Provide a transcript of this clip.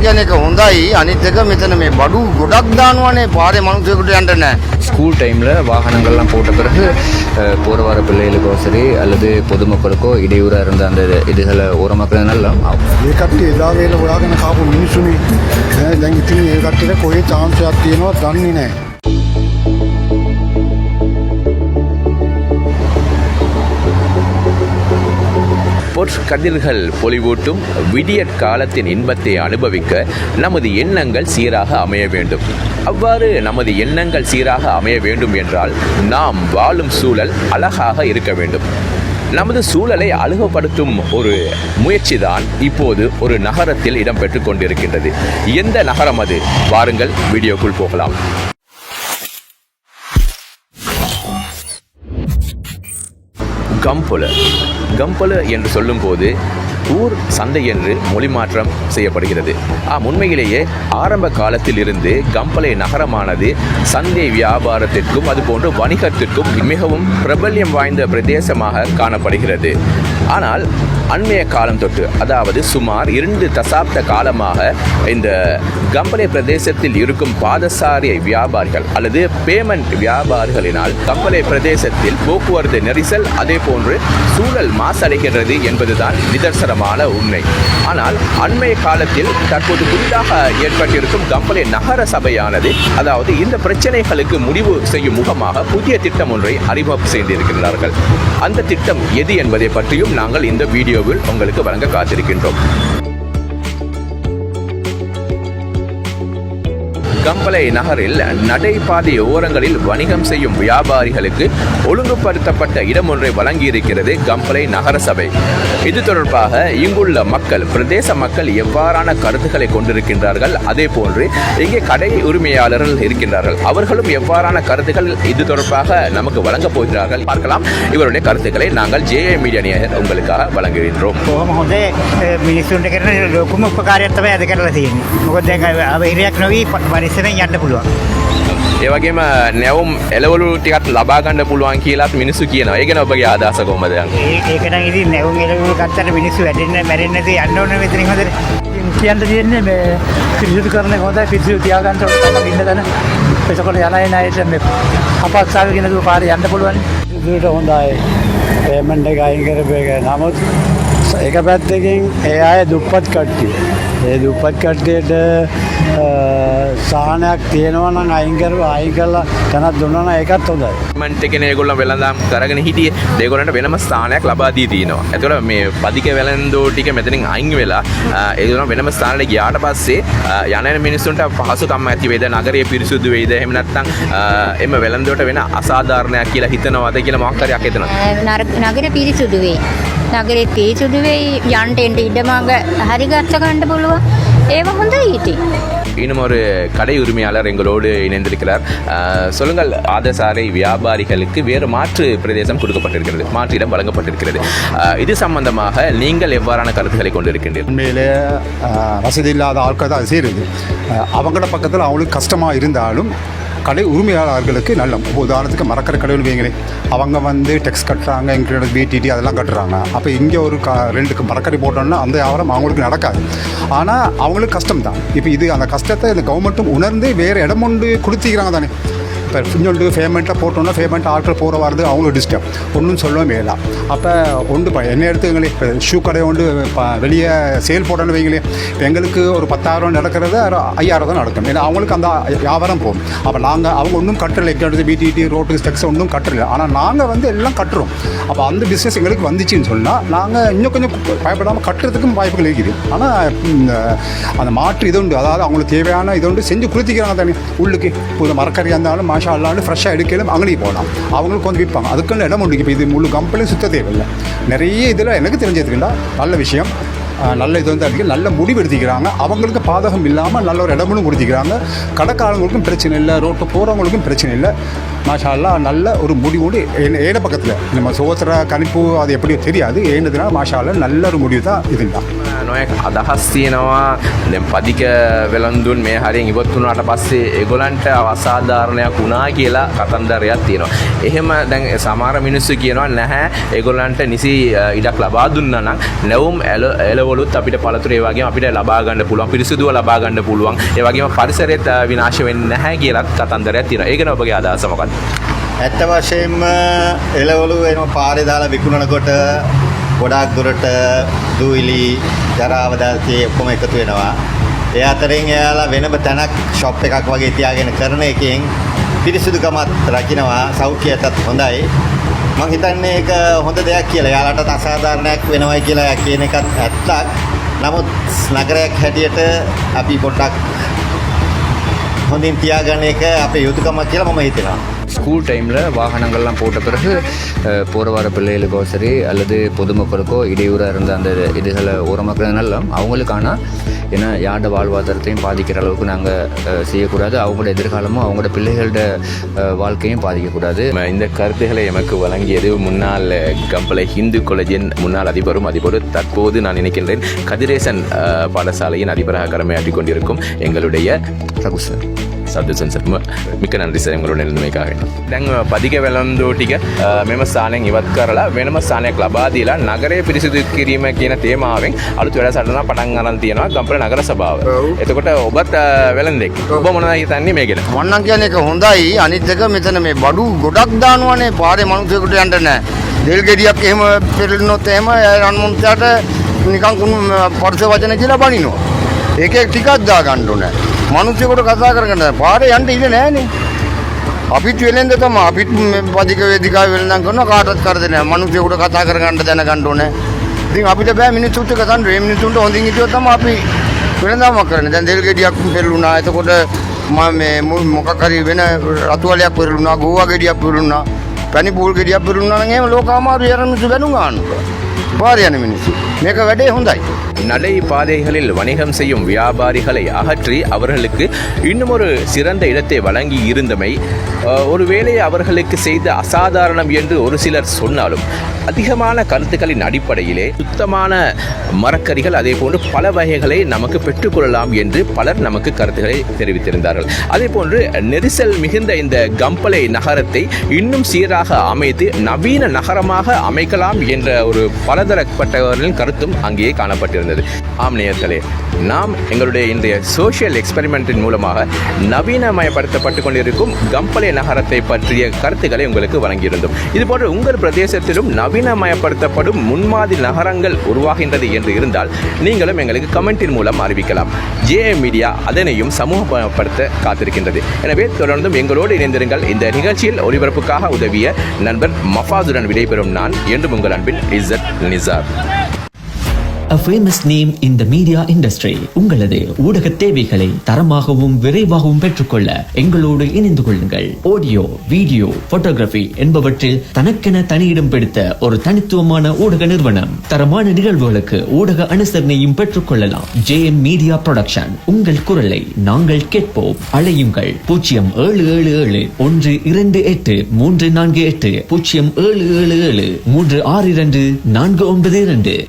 කියන එක හොඳයි අනිත් එක මෙතන මේ බඩු ගොඩක් දානවනේ පාරේ මනුස්සයෙකුට යන්න නැහැ ஸ்கூல் டைமில் வாகனங்கள்லாம் போட்ட பிறகு அஹ், போற வர பிள்ளைகளுக்கோ சரி அல்லது பொதுமக்களுக்கோ இடையூறாக இருந்த அந்த இதுகளை ஓரமாக்குறதுனால ඒ කට්ටිය එදා වේල හොයාගෙන කාපු මිනිස්සුනේ ඈ දැන් ඉතින් ඒ කට්ටියට කොහේ chance එකක් තියෙනවද දන්නේ නැහැ பொற்கதிர்கள் பொலிவூட்டும் விடியற் காலத்தின் இன்பத்தை அனுபவிக்க நமது எண்ணங்கள் சீராக அமைய வேண்டும். அவ்வாறு நமது எண்ணங்கள் சீராக அமைய வேண்டும் என்றால் நாம் வாழும் சூழல் அழகாக இருக்க வேண்டும். நமது சூழலை அழுகப்படுத்தும் ஒரு முயற்சி தான் இப்போது ஒரு நகரத்தில் இடம்பெற்றுக் கொண்டிருக்கின்றது. எந்த நகரம் அது? வாருங்கள் வீடியோக்குள் போகலாம். கம்பொல. கம்பொல என்று சொல்லும்போது ஊர் சந்தை என்று மொழிமாற்றம் செய்யப்படுகிறது. ஆம் உண்மையிலேயே ஆரம்ப காலத்தில் இருந்து கம்பளை நகரமானது சந்தை வியாபாரத்திற்கும் அதுபோன்று வணிகத்திற்கும் மிகவும் பிரபல்யம் வாய்ந்த பிரதேசமாக காணப்படுகிறது. ஆனால் அண்மைய காலம் தொட்டு அதாவது சுமார் இரண்டு தசாப்த காலமாக இந்த கம்பளை பிரதேசத்தில் இருக்கும் பாதசாரி வியாபாரிகள் அல்லது பேமெண்ட் வியாபாரிகளினால் கம்பளை பிரதேசத்தில் போக்குவரத்து நெரிசல் அதே போன்று சூழல் மாசடைகிறது என்பதுதான் நிதர்சனமான உண்மை. ஆனால் அண்மைய காலத்தில் தற்போது புதிதாக ஏற்பட்டிருக்கும் கம்பளை நகர சபையானது அதாவது இந்த பிரச்சனைகளுக்கு முடிவு செய்யும் முகமாக புதிய திட்டம் ஒன்றை அறிமுகம் செய்திருக்கிறார்கள் அந்த திட்டம் எது என்பதை பற்றியும் நாங்கள் இந்த வீடியோவில் உங்களுக்கு வழங்க காத்திருக்கின்றோம். கம்பளை நகரில் நடைபாதை ஓரங்களில் வணிகம் செய்யும் வியாபாரிகளுக்கு ஒழுங்குபடுத்தப்பட்ட இடம் ஒன்றை வழங்கியிருக்கிறது கம்பளை நகரசபை இது தொடர்பாக இங்குள்ள மக்கள் பிரதேச மக்கள் எவ்வாறான கருத்துக்களை கொண்டிருக்கின்றார்கள் அதே போன்று இங்கே கடை உரிமையாளர்கள் இருக்கின்றார்கள் அவர்களும் எவ்வாறான கருத்துக்கள் இது தொடர்பாக நமக்கு வழங்கப் போகிறார்கள் பார்க்கலாம் இவருடைய கருத்துக்களை நாங்கள் ஜேஏ மீடியா நேயர் உங்களுக்காக வழங்குகின்றோம் කොහොම හොඳේ මිනිස්සුන්ට කරන ලොකුම උපකාරයක් තමයි අද කරලා තියෙන්නේ. මොකද දැන් අවහිරයක් නොවී පරිසරෙන් යන්න පුළුවන්. ඒවගේම නැවුම් එලවලු ටිකත් ලබාගන්න පුළුවන් කියලාත් මිනිස්සු කියන ඒගෙන ඔබගේ ආදස කොමද ඒකන ඉති නැවුම් එලවලු කත්තට මිනිස්සු වැඩන්න මැරෙන්නද යන්න ඕන වෙතරින් හොද කියන්න තියන්නේ මේ පිරිසුදු කරන හොඳයි. පිරිසු තියාගන්ට ඉන්න ගන එසකොට යනයි අයට මේ අපත්සාාව කියෙනතු පාර යන්න පුළුවන්. දට හොඳයි. පේමන්ට එක අයින් කරපයක නමුත් එක පැත්තකින් ඒ අය දුප්පත් කට්ටිය. ඒ දුප්පත් කට්ටියට සාහනයක් තියෙනවා නම් අයින් කරලා අයින් කරලා තැනක් දුන්නා නම් ඒකත් හොඳයි මන්ට් එකනේ ඒගොල්ලෝ වෙළඳාම් කරගෙන හිටියේ. ඒගොල්ලන්ට වෙනම ස්ථානයක් ලබා දී තියෙනවා. ඒතකොට මේ පදික වෙළඳෝ ටික මෙතනින් අයින් වෙලා ඒගොල්ලෝ වෙනම ස්ථානවලට ගියාට පස්සේ යන එන මිනිස්සුන්ට පහසුකම් ඇති වේද නගරය පිරිසුදු වේද එහෙම නැත්නම් එම වෙළඳුවට වෙන අසාධාරණයක් කියලා හිතනවද කියලා මොකක් හරි. නර- නගර පිරිසුදු වෙයි. නගරේ පිරිසුදු වෙයි යන්ට එන්ට ඉඩමඟ හරි ගත්ත ගන්න පුළුවන්. ඒව හොඳයි ඉතින්. இன்னும் ஒரு கடை உரிமையாளர் எங்களோடு இணைந்திருக்கிறார். சொல்லுங்கள் ஆதசாரை வியாபாரிகளுக்கு வேறு மாற்று பிரதேசம் கொடுக்கப்பட்டிருக்கிறது மாற்று இடம் வழங்கப்பட்டிருக்கிறது. இது சம்பந்தமாக நீங்கள் எவ்வாறான கருத்துக்களை கொண்டிருக்கின்றீர்கள்? உண்மையிலே வசதி இல்லாத ஆட்கள் தான் செய்யுது அவங்களோட அவங்கள பக்கத்தில் அவங்களுக்கு கஷ்டமாக இருந்தாலும் கடை உரிமையாளர்களுக்கு நல்ல உதாரணத்துக்கு மறக்கிற கடையில் வைங்களேன் அவங்க வந்து டெக்ஸ் கட்டுறாங்க எங்களோட பிடிடி அதெல்லாம் கட்டுறாங்க. அப்போ இங்கே ஒரு க ரெண்டுக்கு மரக்கறி போட்டோம்னா அந்த வியாபாரம் அவங்களுக்கு நடக்காது. ஆனால் அவங்களுக்கு கஷ்டம் தான் இப்போ இது அந்த கஷ்டத்தை இந்த கவர்மெண்ட்டும் உணர்ந்து வேறு இடம் கொண்டு கொடுத்துக்கிறாங்க தானே. இப்போ இன்னொன்று பேமெண்ட்டில் போட்டோம்னா பேமெண்ட் ஆட்கள் போகிற வரது அவங்களுக்கு டிஸ்டர்ப் ஒன்றும் சொல்லவே வேண்டாம் அப்போ ஒன்று இப்போ என்ன எடுத்துங்களே இப்போ ஷூ கடை ஒன்று வெளியே சேல் போட்டோன்னு வைங்களேன் இப்போ எங்களுக்கு ஒரு பத்தாயிரம் நடக்கிறது ஒரு ஐயாயிரம் தான் நடக்கும். ஏன்னா அவங்களுக்கு அந்த வியாபாரம் போகும். அப்போ நாங்கள் அவங்க ஒன்றும் கட்டலை. எடுத்து பிடிடி ரோட்டு ஸ்டெக்ஸ் ஒன்றும் கட்டலை. ஆனால் நாங்கள் வந்து எல்லாம் கட்டுறோம். அப்போ அந்த பிஸ்னஸ் எங்களுக்கு வந்துச்சுன்னு சொன்னால் நாங்கள் இன்னும் கொஞ்சம் பயப்படாமல் கட்டுறதுக்கும் வாய்ப்புகள் இருக்குது. ஆனால் இந்த அந்த மாற்று இது உண்டு. அதாவது அவங்களுக்கு தேவையான இது உண்டு. செஞ்சு குளித்திக்கிறாங்க தானே. உள்ளுக்கு. ஒரு மரக்கறியாக இருந்தாலும் மாஷா அல்லாண்டு ஃப்ரெஷ்ஷாக எடுக்கலாம் அங்கேயும் போகலாம். அவங்களுக்கு வந்து விற்பாங்க. அதுக்குன்னு இடம் உண்டு. இப்போ இது முழு கம்பெனியும் சுத்த தேவையில்லை. நிறைய இதில் எனக்கு தெரிஞ்சதுக்குண்டா. நல்ல விஷயம். நல்ல இது வந்து அதிகம் நல்ல முடிவு எடுத்துக்கிறாங்க. அவங்களுக்கு பாதகம் இல்லாமல் நல்ல ஒரு இடமும் கொடுத்துக்கிறாங்க. கடைக்காரங்களுக்கும் பிரச்சனை இல்லை. ரோட்டு போகிறவங்களுக்கும் பிரச்சனை இல்லை. மாஷா நல்ல ஒரு முடிவோடு ஏன பக்கத்தில். நம்ம சோத்திர கணிப்பு அது எப்படியோ தெரியாது. ஏனதுனால மாஷா நல்ல ஒரு முடிவு தான் இதுதான். නොයක් අදහස් තියෙනවා දැන් පදික වෙළඳුන් මේ හරියෙන් ඉවත් වුණාට පස්සේ ඒගොල්ලන්ට අසාධාරණයක් වුණා කියලා කතන්දරයක් තියෙනවා. එහෙම දැන් සමහර මිනිස්සු කියනවා නැහැ ඒගොල්ලන්ට නිසි අ, ඉඩක් ලබා දුන්නා නම් නැවුම් එල- එළවලු එලවලුත් අපිට පළතුරු ඒ වගේම අපිට ලබා ගන්න පුළුවන් පිරිසිදුව ලබා ගන්න පුළුවන් ඒ වගේම පරිසරයත් අ, විනාශ වෙන්නේ නැහැ කියලත් කතන්දරයක් තියෙනවා. ඒක ගැන ඔබගේ අදහස මොකක්ද? ඇත්ත වශයෙන්ම එලවලු එම පාරේ දාලා විකුණනකොට ගොඩාක් දුරට දූවිලි ජරාවදාල්තිය ඔක්කොම එකතු වෙනවා. ඒ අතරින් එයාලා වෙනම තැනක් ෂොප් එකක් වගේ තියාගෙන කරන එකෙන් පිරිසිදුකමත් රකින්නවා සෞඛ්‍යයටත් හොඳයි. මං හිතන්නේ ඒක හොඳ දෙයක් කියලා. එයාලටත් අසාධාරණයක් වෙනවයි කියලා කියන එකත් ඇත්තක්. නමුත් නගරයක් හැටියට අපි පොඩ්ඩක් හොඳින් තියාගන්න එක අපේ යුතුකමක් කියලා මම හිතනවා. ஸ்கூல் டைமில் வாகனங்கள்லாம் போட்ட பிறகு போற வர பிள்ளைகளுக்கோ சரி அல்லது பொதுமக்களுக்கோ இடையூறாக இருந்த அந்த இதுகளை ஓரமாக்குறதுனால அவங்களுக்கான ஏன்னா யாரோட வாழ்வாதாரத்தையும் பாதிக்கிற அளவுக்கு நாங்கள் செய்யக்கூடாது. அவங்களோட எதிர்காலமும் அவங்களோட பிள்ளைகளோட வாழ்க்கையும் பாதிக்கக்கூடாது. இந்த கருத்துக்களை எமக்கு வழங்கியது முன்னாள் கம்பளை ஹிந்து காலேஜின் முன்னாள் அதிபரும் அதிபரும் தற்போது நான் நினைக்கின்றேன் கதிரேசன் பாடசாலையின் அதிபராக கடமையாற்றிக் கொண்டிருக்கும் எங்களுடைய ரகு சார். සදසන් සත්ම මික නන්දි සයමරු නිල්මකාහ දැන් පදික වෙළම්දෝ ටික මෙම ස්ථානයෙන් ඉවත් කරලා වෙනම ස්ථානයක් ලබාදීලා නගරය පිරිසිදු කිරීම කියන තේමාවෙන් අලුත් වැඩ සටන පටන් අරන් තියෙනවා ගම්පල නගර සභාව. එතකොට ඔබත් වෙළඳෙක්. ඔබ මොනවද හිතන්නේ මේ ගැන? මන්නම් කියන එක හොඳයි. අනිත් එක මෙතන මේ බඩු ගොඩක් දානවනේ. පාරේ මිනිස්සුන්ට යන්න නැහැ. දෙල් ගෙඩියක් එහෙම පෙරළුනොත් එහෙම රන්මුන්තයට නිකන් කුණු පරිස වචන කියලා බනිනවා. ඒකේ ටිකක් දා ගන්න ඕනේ. මිනිස්සුන්ට කතා කරගන්න පාරේ යන්න ඉඩ නැහැනේ. අපිත් වෙලෙන්ද තමයි අපිත් මේ පදික වේදිකාවේ වෙලඳන් කරනවා කාටවත් කරදර නැහැ. මිනිස්සුන්ට කතා කරගන්න දැනගන්න ඕනේ. ඉතින් අපිට බෑ මිනිස්සුන්ට කතා කරන්න. මේ මිනිස්සුන්ට හොඳින් හිටියොත් තමයි අපි වෙනදාම කරන්නේ. දැන් දෙල් ගෙඩියක් පෙරළුණා. එතකොට මම මේ මු- මොකක් හරි වෙන රතුවලයක් පෙරළුණා, ගෝවා ගෙඩියක් පෙරළුණා, පැණි පූල් ගෙඩියක් පෙරළුණා නම් එහෙම ලෝක අමාරු යන මිනිස්සු බැනුම් ගන්නවා. පාරේ යන මිනිස්සු. මේක වැඩේ හොඳයි. நடை பாதைகளில் வணிகம் செய்யும் வியாபாரிகளை அகற்றி அவர்களுக்கு இன்னும் ஒரு சிறந்த இடத்தை வழங்கி இருந்தமை அஹ், ஒருவேளை அவர்களுக்கு செய்த அசாதாரணம் என்று ஒரு சிலர் சொன்னாலும் அதிகமான கருத்துக்களின் அடிப்படையிலே சுத்தமான மரக்கறிகள் அதே போன்று பல வகைகளை நமக்கு பெற்றுக்கொள்ளலாம் என்று பலர் நமக்கு கருத்துக்களை தெரிவித்திருந்தார்கள் அதே போன்று நெரிசல் மிகுந்த இந்த கம்பளை நகரத்தை இன்னும் சீராக அமைத்து நவீன நகரமாக அமைக்கலாம் என்ற ஒரு பலதரப்பட்டவர்களின் கருத்தும் அங்கேயே காணப்பட்டிருந்தது. ஆம் நேயர்களே நாம் எங்களுடைய இன்றைய சோஷியல் எக்ஸ்பெரிமெண்ட்டின் மூலமாக நவீனமயப்படுத்தப்பட்டு கொண்டிருக்கும் கம்பளை நகரத்தை பற்றிய கருத்துக்களை உங்களுக்கு வழங்கியிருந்தோம். இதுபோன்று உங்கள் பிரதேசத்திலும் நவீனமயப்படுத்தப்படும் முன்மாதிரி நகரங்கள் உருவாகின்றது என்று இருந்தால் நீங்களும் எங்களுக்கு கமெண்டின் மூலம் அறிவிக்கலாம். ஜே மீடியா அதனையும் சமூகப்படுத்த காத்திருக்கின்றது. எனவே தொடர்ந்தும் எங்களோடு இணைந்திருங்கள். இந்த நிகழ்ச்சியில் ஒளிபரப்புக்காக உதவிய நண்பர் மஃபாதுடன் விடைபெறும் நான் என்றும் உங்கள் அன்பின் இசத் Nisar. A famous name in the media industry. உங்களது ஊடக தேவைகளை தரமாகவும் விரைவாகவும் பெற்றுக்கொள்ள எங்களோடு இணைந்து கொள்ளுங்கள். ஆடியோ வீடியோ போட்டோகிராஃபி என்பவற்றில் தனக்கென தனியிடம் பிடித்த ஒரு தனித்துவமான ஊடக நிறுவனம். தரமான நிகழ்வுகளுக்கு ஊடக அனுசரணையும் பெற்றுக்கொள்ளலாம். ஜேஎம் மீடியா ப்ரொடக்ஷன் உங்கள் குரலை நாங்கள் கேட்போம். அழையுங்கள். பூஜ்ஜியம் ஏழு ஏழு ஏழு ஒன்று இரண்டு எட்டு மூன்று நான்கு எட்டு. பூஜ்ஜியம் ஏழு ஏழு ஏழு மூன்று ஆறு இரண்டு நான்கு ஒன்பது இரண்டு.